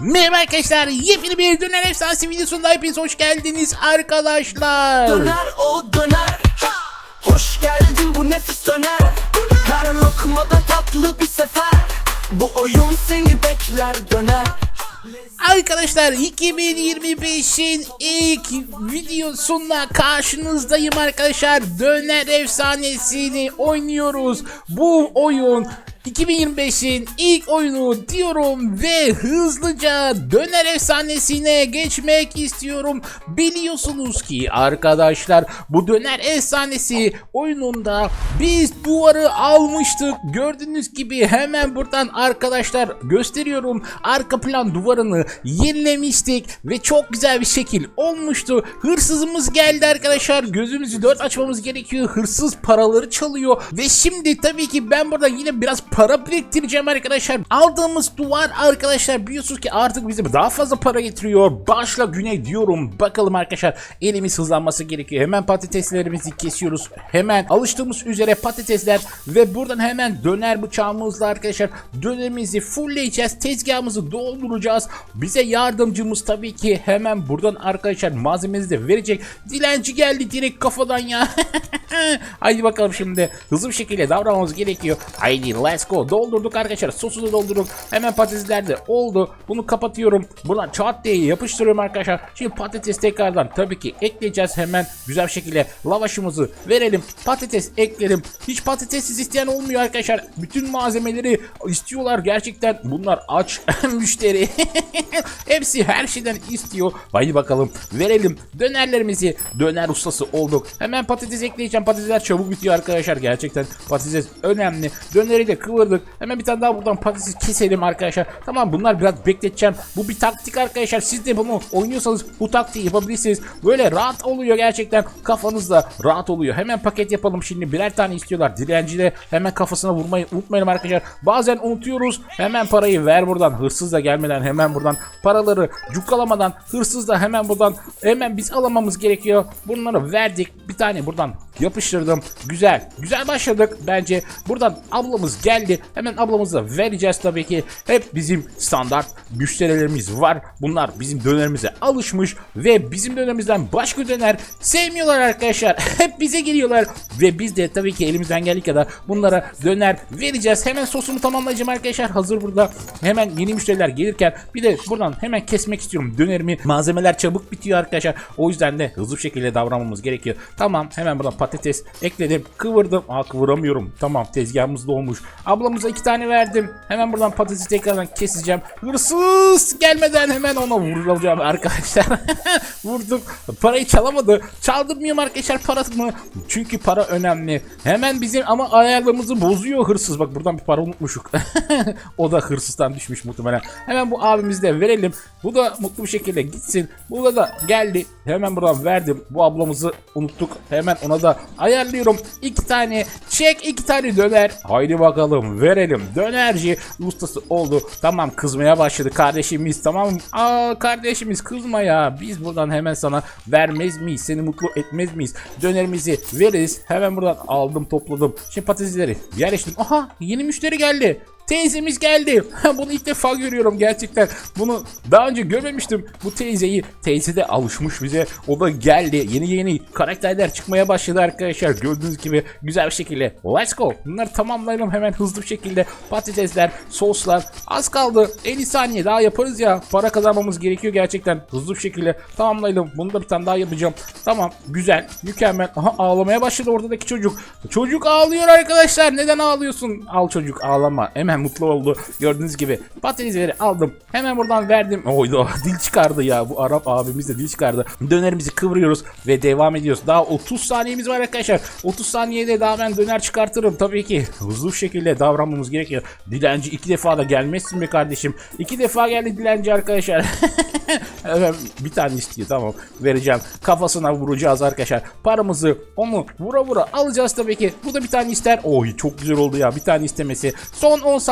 Merhaba arkadaşlar, yepyeni bir Döner Efsanesi videosunda hepiniz hoş geldiniz arkadaşlar. Döner o döner Hoş geldin bu nefis döner Her lokmada tatlı bir sefer Bu oyun seni bekler döner Arkadaşlar 2025'in ilk videosunda karşınızdayım arkadaşlar. Döner Efsanesini oynuyoruz. Bu oyun 2025'in ilk oyunu diyorum ve hızlıca Döner Efsanesine geçmek istiyorum. Biliyorsunuz ki arkadaşlar bu Döner Efsanesi oyununda biz duvarı almıştık. Gördüğünüz gibi hemen buradan arkadaşlar gösteriyorum. Arka plan duvarını yenilemiştik ve çok güzel bir şekil olmuştu. Hırsızımız geldi arkadaşlar. Gözümüzü dört açmamız gerekiyor. Hırsız paraları çalıyor ve şimdi tabii ki ben burada yine biraz para biriktireceğim arkadaşlar. Aldığımız duvar arkadaşlar biliyorsunuz ki artık bize daha fazla para getiriyor. Başla güne diyorum. Bakalım arkadaşlar elimiz hızlanması gerekiyor. Hemen patateslerimizi kesiyoruz. Hemen alıştığımız üzere patatesler ve buradan hemen döner bıçağımızla arkadaşlar dönerimizi fullleyeceğiz. Tezgahımızı dolduracağız. Bize yardımcımız tabii ki hemen buradan arkadaşlar malzememizi de verecek. Dilenci geldi direkt kafadan ya. Haydi bakalım şimdi hızlı bir şekilde davranmamız gerekiyor. Haydi let's go. Doldurduk arkadaşlar. Sosu da doldurduk. Hemen patatesler de oldu. Bunu kapatıyorum. Buradan çat diye yapıştırıyorum arkadaşlar. Şimdi patates tekrardan tabii ki ekleyeceğiz hemen güzel bir şekilde lavaşımızı verelim. Patates ekledim. Hiç patatessiz isteyen olmuyor arkadaşlar. Bütün malzemeleri istiyorlar gerçekten. Bunlar aç müşteri. Hepsi her şeyden istiyor. Haydi bakalım verelim dönerlerimizi. Döner ustası olduk. Hemen patates ekleyeceğim. Patatesler çabuk bitiyor arkadaşlar. Gerçekten patates önemli. Döneri de kıvırdık. Hemen bir tane daha buradan patates keselim arkadaşlar. Tamam bunlar biraz bekleteceğim. Bu bir taktik arkadaşlar. Siz de bunu oynuyorsanız bu taktiği yapabilirsiniz. Böyle rahat oluyor gerçekten. Kafanızda rahat oluyor. Hemen paket yapalım şimdi. Birer tane istiyorlar. Dilenci de hemen kafasına vurmayı unutmayalım arkadaşlar. Bazen unutuyoruz. Hemen parayı ver buradan. Hırsız da gelmeden hemen buradan paraları cukkalamadan hırsız da hemen buradan hemen biz alamamız gerekiyor. Bunları verdik. Bir tane buradan yapıştırdım. Güzel. Güzel başladık bence. Buradan ablamız geldi. Hemen ablamıza vereceğiz tabii ki. Hep bizim standart müşterilerimiz var. Bunlar bizim dönerimize alışmış ve bizim dönerimizden başka döner sevmiyorlar arkadaşlar. Hep bize geliyorlar ve biz de tabii ki elimizden geldiği kadar bunlara döner vereceğiz. Hemen sosumu tamamlayacağım arkadaşlar. Hazır burada. Hemen yeni müşteriler gelirken bir de buradan hemen kesmek istiyorum dönerimi. Malzemeler çabuk bitiyor arkadaşlar. O yüzden de hızlı bir şekilde davranmamız gerekiyor. Tamam hemen buradan patates ekledim. Kıvırdım. Aa kıvıramıyorum. Tamam tezgahımız dolmuş. Ablamıza iki tane verdim. Hemen buradan patatesi tekrardan keseceğim. Hırsız gelmeden hemen ona vuracağım arkadaşlar. Vurduk. Parayı çalamadı. Çaldırmıyorum arkadaşlar parasını. Çünkü para önemli. Hemen bizim ama ayarlarımızı bozuyor hırsız. Bak buradan bir para unutmuşuk. o da hırsızdan düşmüş muhtemelen. Hemen bu abimizi de verelim. Bu da mutlu bir şekilde gitsin. Bu da geldi. Hemen buradan verdim. Bu ablamızı unuttuk. Hemen ona da ayarlıyorum. İki tane çek, iki tane döner. Haydi bakalım verelim. Dönerci ustası oldu. Tamam kızmaya başladı kardeşimiz. Tamam. Aa kardeşimiz kızma ya. Biz buradan hemen sana vermez miyiz? Seni mutlu etmez miyiz? Dönerimizi veririz. Hemen buradan aldım topladım. Şimdi patatesleri yerleştirdim. Aha yeni müşteri geldi. Teyzemiz geldi. Bunu ilk defa görüyorum gerçekten. Bunu daha önce görmemiştim. Bu teyzeyi. Teyze de alışmış bize. O da geldi. Yeni yeni karakterler çıkmaya başladı arkadaşlar. Gördüğünüz gibi güzel bir şekilde. Let's go. Bunları tamamlayalım hemen hızlı bir şekilde. Patatesler, soslar. Az kaldı. 50 saniye daha yaparız ya. Para kazanmamız gerekiyor gerçekten. Hızlı bir şekilde tamamlayalım. Bunu da bir tane daha yapacağım. Tamam. Güzel. Mükemmel. Aha ağlamaya başladı oradaki çocuk. Çocuk ağlıyor arkadaşlar. Neden ağlıyorsun? Al çocuk ağlama. Hemen mutlu oldu. Gördüğünüz gibi patatesleri aldım. Hemen buradan verdim. Oydu dil çıkardı ya. Bu Arap abimiz de dil çıkardı. Dönerimizi kıvırıyoruz ve devam ediyoruz. Daha 30 saniyemiz var arkadaşlar. 30 saniyede daha ben döner çıkartırım. Tabii ki hızlı şekilde davranmamız gerekiyor. Dilenci iki defa da gelmezsin be kardeşim. İki defa geldi dilenci arkadaşlar. Bir tane istiyor tamam vereceğim. Kafasına vuracağız arkadaşlar. Paramızı onu vura vura alacağız tabii ki. Bu da bir tane ister. Oy çok güzel oldu ya bir tane istemesi. Son 10 saniye.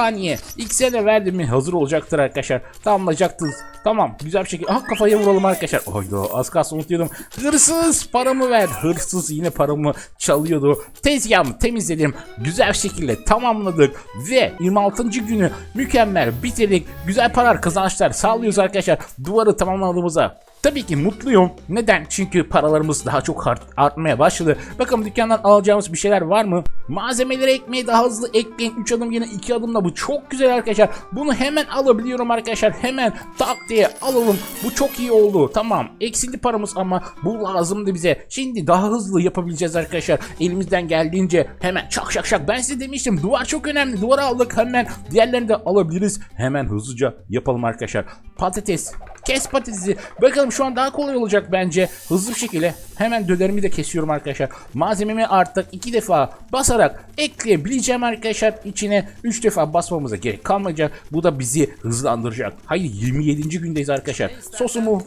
İkisine de verdim mi hazır olacaktır arkadaşlar. Tamamlayacaktınız. Tamam güzel bir şekilde. Ah kafaya vuralım arkadaşlar. Oydu az kalsın unutuyordum. Hırsız paramı ver. Hırsız yine paramı çalıyordu. Tezgahımı temizledim. Güzel bir şekilde tamamladık. Ve 26. günü mükemmel bitirdik. Güzel parar kazançlar sağlıyoruz arkadaşlar. Duvarı tamamladığımıza Tabii ki mutluyum. Neden? Çünkü paralarımız daha çok art- artmaya başladı. Bakalım dükkandan alacağımız bir şeyler var mı? Malzemeleri ekmeği daha hızlı ekleyin. 3 adım yine 2 adımla bu çok güzel arkadaşlar. Bunu hemen alabiliyorum arkadaşlar. Hemen tak diye alalım. Bu çok iyi oldu. Tamam. Eksildi paramız ama bu lazımdı bize. Şimdi daha hızlı yapabileceğiz arkadaşlar. Elimizden geldiğince hemen çak şak şak. Ben size demiştim duvar çok önemli. Duvarı aldık hemen. Diğerlerini de alabiliriz. Hemen hızlıca yapalım arkadaşlar. Patates. Kes patatesi. Bakalım şu an daha kolay olacak bence. Hızlı bir şekilde hemen dönerimi de kesiyorum arkadaşlar. Malzememi artık iki defa basarak ekleyebileceğim arkadaşlar. İçine 3 defa basmamıza gerek kalmayacak. Bu da bizi hızlandıracak. Hayır 27. gündeyiz arkadaşlar. Sosumu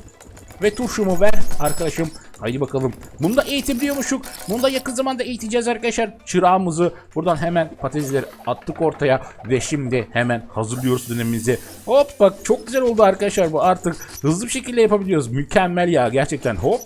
ve turşumu ver arkadaşım. Haydi bakalım. Bunu da eğitebiliyormuşuk. Bunu da yakın zamanda eğiteceğiz arkadaşlar. Çırağımızı buradan hemen patatesleri attık ortaya. Ve şimdi hemen hazırlıyoruz dönemimizi. Hop bak çok güzel oldu arkadaşlar bu artık. Hızlı bir şekilde yapabiliyoruz. Mükemmel ya gerçekten. Hop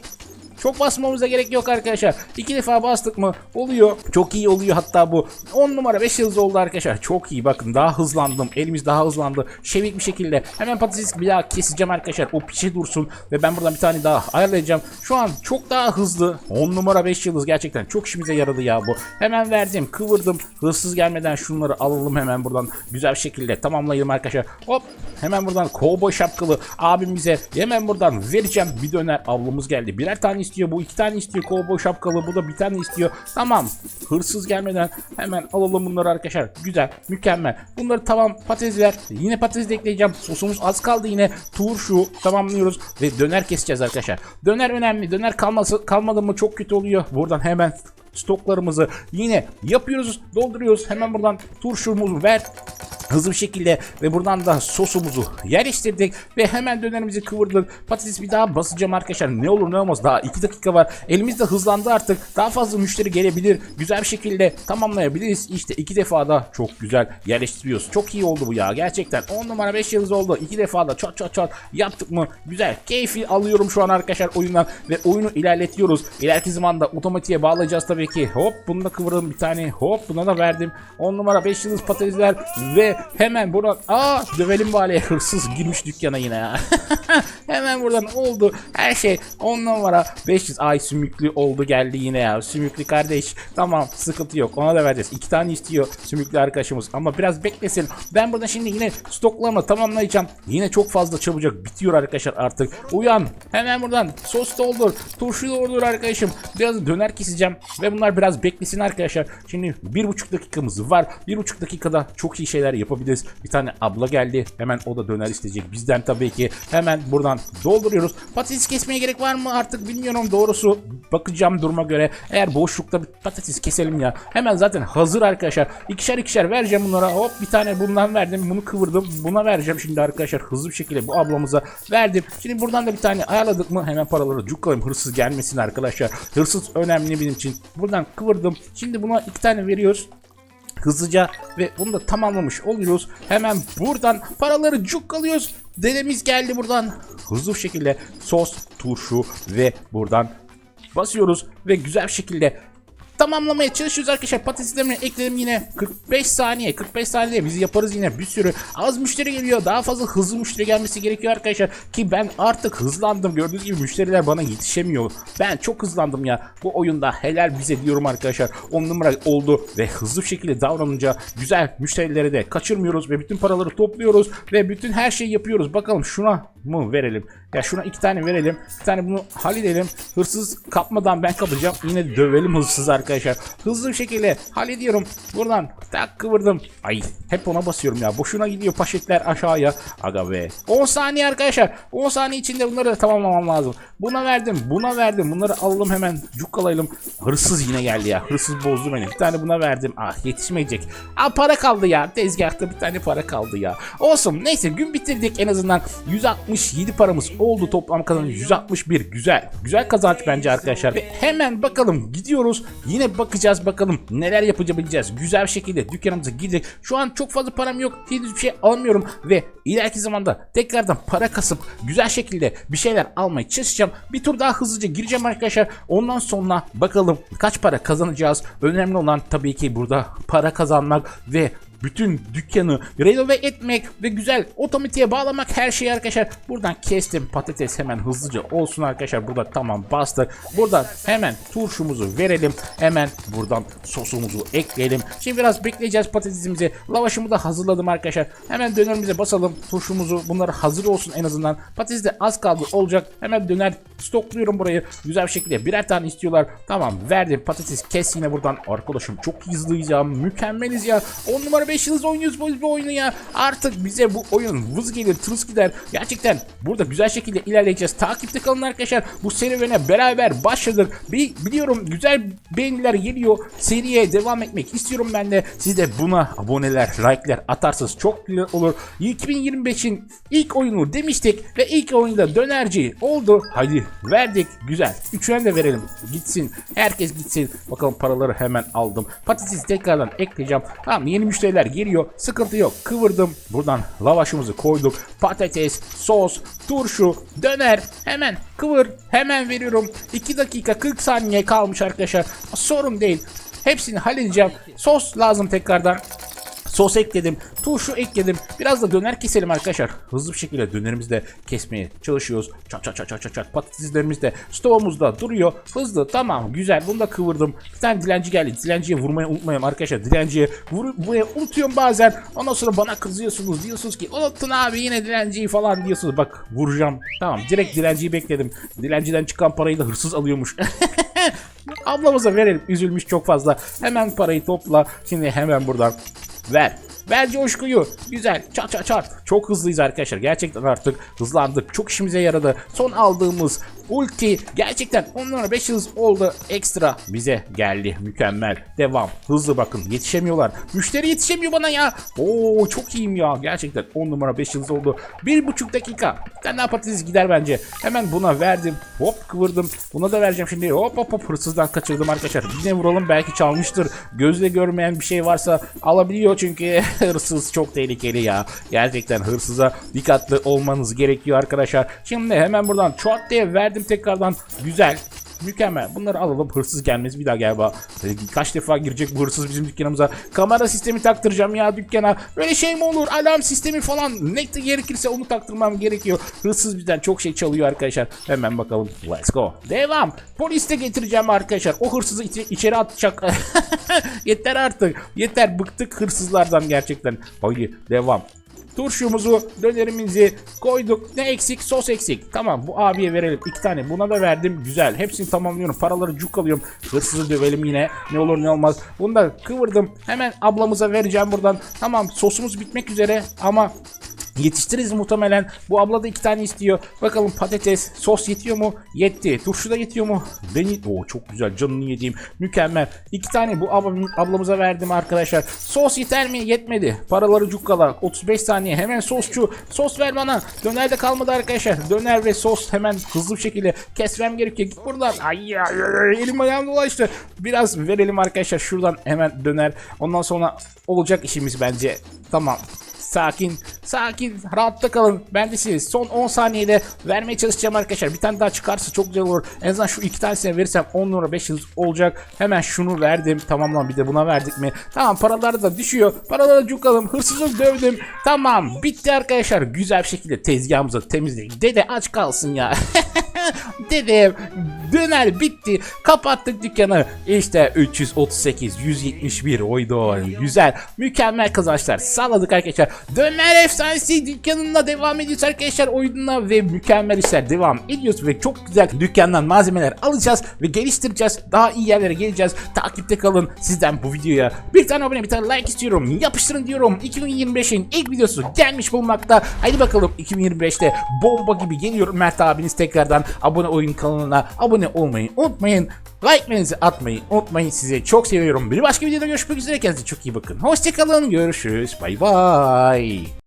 çok basmamıza gerek yok arkadaşlar. İki defa bastık mı oluyor. Çok iyi oluyor hatta bu. 10 numara 5 yıldız oldu arkadaşlar. Çok iyi bakın daha hızlandım. Elimiz daha hızlandı. Şevik bir şekilde. Hemen patates bir daha keseceğim arkadaşlar. O pişe dursun. Ve ben buradan bir tane daha ayarlayacağım. Şu an çok daha hızlı. 10 numara 5 yıldız gerçekten çok işimize yaradı ya bu. Hemen verdim kıvırdım. Hırsız gelmeden şunları alalım hemen buradan. Güzel bir şekilde tamamlayalım arkadaşlar. Hop hemen buradan kovboy şapkalı abimize hemen buradan vereceğim. Bir döner avlumuz geldi. Birer tane istiyor. Bu iki tane istiyor. Kovboy şapkalı. Bu da bir tane istiyor. Tamam. Hırsız gelmeden hemen alalım bunları arkadaşlar. Güzel. Mükemmel. Bunları tamam patatesler. Yine patates ekleyeceğim. Sosumuz az kaldı yine. Turşu tamamlıyoruz. Ve döner keseceğiz arkadaşlar. Döner önemli. Döner kalması, kalmadı mı çok kötü oluyor. Buradan hemen stoklarımızı yine yapıyoruz. Dolduruyoruz. Hemen buradan turşumuzu ver hızlı bir şekilde ve buradan da sosumuzu yerleştirdik ve hemen dönerimizi kıvırdık. Patates bir daha basacağım arkadaşlar. Ne olur ne olmaz daha 2 dakika var. Elimizde hızlandı artık. Daha fazla müşteri gelebilir. Güzel bir şekilde tamamlayabiliriz. İşte iki defa da çok güzel yerleştiriyoruz. Çok iyi oldu bu ya. Gerçekten 10 numara 5 yıldız oldu. İki defa da çat çat çat yaptık mı? Güzel. Keyfi alıyorum şu an arkadaşlar oyundan ve oyunu ilerletiyoruz. İleriki zamanda otomatiğe bağlayacağız tabii ki. Hop bunu da kıvırdım bir tane. Hop buna da verdim. 10 numara 5 yıldız patatesler ve hemen buradan aa dövelim bari hırsız girmiş dükkana yine ya. hemen buradan oldu. Her şey 10 numara 500 ay sümüklü oldu geldi yine ya. Sümüklü kardeş. Tamam sıkıntı yok. Ona da vereceğiz. İki tane istiyor sümüklü arkadaşımız. Ama biraz beklesin. Ben burada şimdi yine stoklarımı tamamlayacağım. Yine çok fazla çabucak bitiyor arkadaşlar artık. Uyan. Hemen buradan sos doldur. Turşu doldur arkadaşım. Biraz döner keseceğim. Ve bunlar biraz beklesin arkadaşlar. Şimdi bir buçuk dakikamız var. Bir buçuk dakikada çok iyi şeyler yapabiliriz. Bir tane abla geldi. Hemen o da döner isteyecek. Bizden tabii ki. Hemen buradan dolduruyoruz. Patates kesmeye gerek var mı artık bilmiyorum doğrusu. Bakacağım duruma göre. Eğer boşlukta bir patates keselim ya. Hemen zaten hazır arkadaşlar. İkişer ikişer vereceğim bunlara. Hop bir tane bundan verdim. Bunu kıvırdım. Buna vereceğim şimdi arkadaşlar. Hızlı bir şekilde bu ablamıza verdim. Şimdi buradan da bir tane ayarladık mı? Hemen paraları cukkalayım. Hırsız gelmesin arkadaşlar. Hırsız önemli benim için. Buradan kıvırdım. Şimdi buna iki tane veriyoruz hızlıca ve bunu da tamamlamış oluyoruz. Hemen buradan paraları cukkalıyoruz. Dedemiz geldi buradan. Hızlı bir şekilde sos, turşu ve buradan basıyoruz ve güzel bir şekilde tamamlamaya çalışıyoruz arkadaşlar. Patateslerimi ekledim yine 45 saniye. 45 saniye biz yaparız yine bir sürü. Az müşteri geliyor. Daha fazla hızlı müşteri gelmesi gerekiyor arkadaşlar. Ki ben artık hızlandım. Gördüğünüz gibi müşteriler bana yetişemiyor. Ben çok hızlandım ya. Bu oyunda helal bize diyorum arkadaşlar. 10 numara oldu ve hızlı bir şekilde davranınca güzel müşterileri de kaçırmıyoruz ve bütün paraları topluyoruz ve bütün her şeyi yapıyoruz. Bakalım şuna mı verelim? Ya şuna iki tane verelim. Bir tane bunu halledelim. Hırsız kapmadan ben kapacağım. Yine dövelim hırsız arkadaşlar. Hızlı bir şekilde hallediyorum. Buradan tak kıvırdım. Ay hep ona basıyorum ya. Boşuna gidiyor paşetler aşağıya. Aga be. 10 saniye arkadaşlar. 10 saniye içinde bunları da tamamlamam lazım. Buna verdim. Buna verdim. Bunları alalım hemen. Cukkalayalım. Hırsız yine geldi ya. Hırsız bozdu beni. Bir tane buna verdim. Ah yetişmeyecek. Aa para kaldı ya. Tezgahta bir tane para kaldı ya. Olsun. Neyse gün bitirdik en azından. 160 167 paramız oldu. Toplam kazanç 161. Güzel. Güzel kazanç bence arkadaşlar. Ve hemen bakalım gidiyoruz. Yine bakacağız bakalım neler yapabileceğiz. Güzel bir şekilde dükkanımıza gidecek. Şu an çok fazla param yok. Henüz bir şey almıyorum. Ve ileriki zamanda tekrardan para kasıp güzel şekilde bir şeyler almaya çalışacağım. Bir tur daha hızlıca gireceğim arkadaşlar. Ondan sonra bakalım kaç para kazanacağız. Önemli olan tabii ki burada para kazanmak ve bütün dükkanı renove etmek ve güzel otomatiğe bağlamak her şeyi arkadaşlar. Buradan kestim patates hemen hızlıca olsun arkadaşlar. Burada tamam bastık. Buradan hemen turşumuzu verelim. Hemen buradan sosumuzu ekleyelim. Şimdi biraz bekleyeceğiz patatesimizi. Lavaşımı da hazırladım arkadaşlar. Hemen dönerimize basalım. Turşumuzu bunlar hazır olsun en azından. Patates de az kaldı olacak. Hemen döner stokluyorum burayı. Güzel bir şekilde birer tane istiyorlar. Tamam verdim patates kes yine buradan. Arkadaşım çok hızlıyız ya. Mükemmeliz ya. 10 numara 5 yıldız oynuyoruz bu bu oyunu ya. Artık bize bu oyun vız gelir tırıs gider. Gerçekten burada güzel şekilde ilerleyeceğiz. Takipte kalın arkadaşlar. Bu serüvene beraber başladık. Bir, biliyorum güzel beğeniler geliyor. Seriye devam etmek istiyorum ben de. Siz de buna aboneler, like'ler atarsanız çok güzel olur. 2025'in ilk oyunu demiştik ve ilk oyunda dönerci oldu. Haydi verdik. Güzel. Üçüne de verelim. Gitsin. Herkes gitsin. Bakalım paraları hemen aldım. Patates tekrardan ekleyeceğim. Tamam yeni müşteriler geliyor. Sıkıntı yok. Kıvırdım. Buradan lavaşımızı koyduk. Patates, sos, turşu, döner. Hemen kıvır. Hemen veriyorum. 2 dakika 40 saniye kalmış arkadaşlar. Sorun değil. Hepsini halledeceğim. Sos lazım tekrardan. Sos ekledim, turşu ekledim. Biraz da döner keselim arkadaşlar. Hızlı bir şekilde dönerimizi de kesmeye çalışıyoruz. Çat çat çat çat çat çat. Patateslerimiz de stuvumuzda duruyor. Hızlı tamam güzel bunu da kıvırdım. Bir tane dilenci geldi. Dilenciye vurmayı unutmayın arkadaşlar. Dilenciye vur, vurmayı unutuyorum bazen. Ondan sonra bana kızıyorsunuz. Diyorsunuz ki unuttun abi yine dilenciyi falan diyorsunuz. Bak vuracağım. Tamam direkt dilenciyi bekledim. Dilenciden çıkan parayı da hırsız alıyormuş. Ablamıza verelim. Üzülmüş çok fazla. Hemen parayı topla. Şimdi hemen buradan ver. Ver coşkuyu. Güzel. Çat çat çat. Çok hızlıyız arkadaşlar. Gerçekten artık hızlandık. Çok işimize yaradı. Son aldığımız ulti gerçekten onlara 5 yıldız oldu. Ekstra bize geldi. Mükemmel. Devam. Hızlı bakın. Yetişemiyorlar. Müşteri yetişemiyor bana ya. Oo çok iyiyim ya. Gerçekten 10 numara 5 yıldız oldu. 1,5 dakika. Bir tane daha patates gider bence. Hemen buna verdim. Hop kıvırdım. Buna da vereceğim şimdi. Hop hop hop hırsızdan kaçırdım arkadaşlar. Yine vuralım belki çalmıştır. Gözle görmeyen bir şey varsa alabiliyor çünkü hırsız çok tehlikeli ya. Gerçekten hırsıza dikkatli olmanız gerekiyor arkadaşlar. Şimdi hemen buradan çort diye verdim tekrardan. Güzel. Mükemmel. Bunları alalım. Hırsız gelmez bir daha galiba. Kaç defa girecek bu hırsız bizim dükkanımıza. Kamera sistemi taktıracağım ya dükkana. Böyle şey mi olur? Alarm sistemi falan. Ne gerekirse onu taktırmam gerekiyor. Hırsız bizden çok şey çalıyor arkadaşlar. Hemen bakalım. Let's go. Devam. Polis de getireceğim arkadaşlar. O hırsızı içe- içeri atacak. Yeter artık. Yeter. Bıktık hırsızlardan gerçekten. Haydi devam. Turşumuzu, dönerimizi koyduk. Ne eksik? Sos eksik. Tamam bu abiye verelim. İki tane buna da verdim. Güzel. Hepsini tamamlıyorum. Paraları cuk alıyorum. Hırsızı dövelim yine. Ne olur ne olmaz. Bunu da kıvırdım. Hemen ablamıza vereceğim buradan. Tamam sosumuz bitmek üzere ama Yetiştiririz muhtemelen. Bu abla da iki tane istiyor. Bakalım patates, sos yetiyor mu? Yetti. Turşu da yetiyor mu? Beni... Oo çok güzel canını yediğim. Mükemmel. İki tane bu ablam, ablamıza verdim arkadaşlar. Sos yeter mi? Yetmedi. Paraları cukkala. 35 saniye. Hemen sosçu. Sos ver bana. Döner de kalmadı arkadaşlar. Döner ve sos hemen hızlı bir şekilde kesmem gerekiyor. Git buradan. Ay, ay, ay, elim ayağım dolaştı. Biraz verelim arkadaşlar. Şuradan hemen döner. Ondan sonra olacak işimiz bence. Tamam. Sakin, sakin, rahatta kalın. Ben de size son 10 saniyede vermeye çalışacağım arkadaşlar. Bir tane daha çıkarsa çok güzel olur. En azından şu iki tanesini verirsem 10 numara 5 yıldız olacak. Hemen şunu verdim. Tamam lan bir de buna verdik mi? Tamam paralar da düşüyor. Paraları cukalım. Hırsızı dövdüm. Tamam bitti arkadaşlar. Güzel bir şekilde tezgahımızı temizledik. Dede aç kalsın ya. Dedem döner bitti. Kapattık dükkanı. İşte 338 171 oydu. Güzel. Mükemmel kazançlar sağladık arkadaşlar. Döner efsanesi dükkanında devam ediyoruz arkadaşlar oyununa ve mükemmel işler devam ediyoruz ve çok güzel dükkandan malzemeler alacağız ve geliştireceğiz. Daha iyi yerlere geleceğiz. Takipte kalın. Sizden bu videoya bir tane abone bir tane like istiyorum. Yapıştırın diyorum. 2025'in ilk videosu gelmiş bulunmakta. Haydi bakalım 2025'te bomba gibi geliyor Mert abiniz tekrardan abone oyun kanalına abone olmayı unutmayın. Like'larınızı atmayı unutmayın. Sizi çok seviyorum. Bir başka videoda görüşmek üzere. Kendinize çok iyi bakın. Hoşçakalın. Görüşürüz. Bay bay.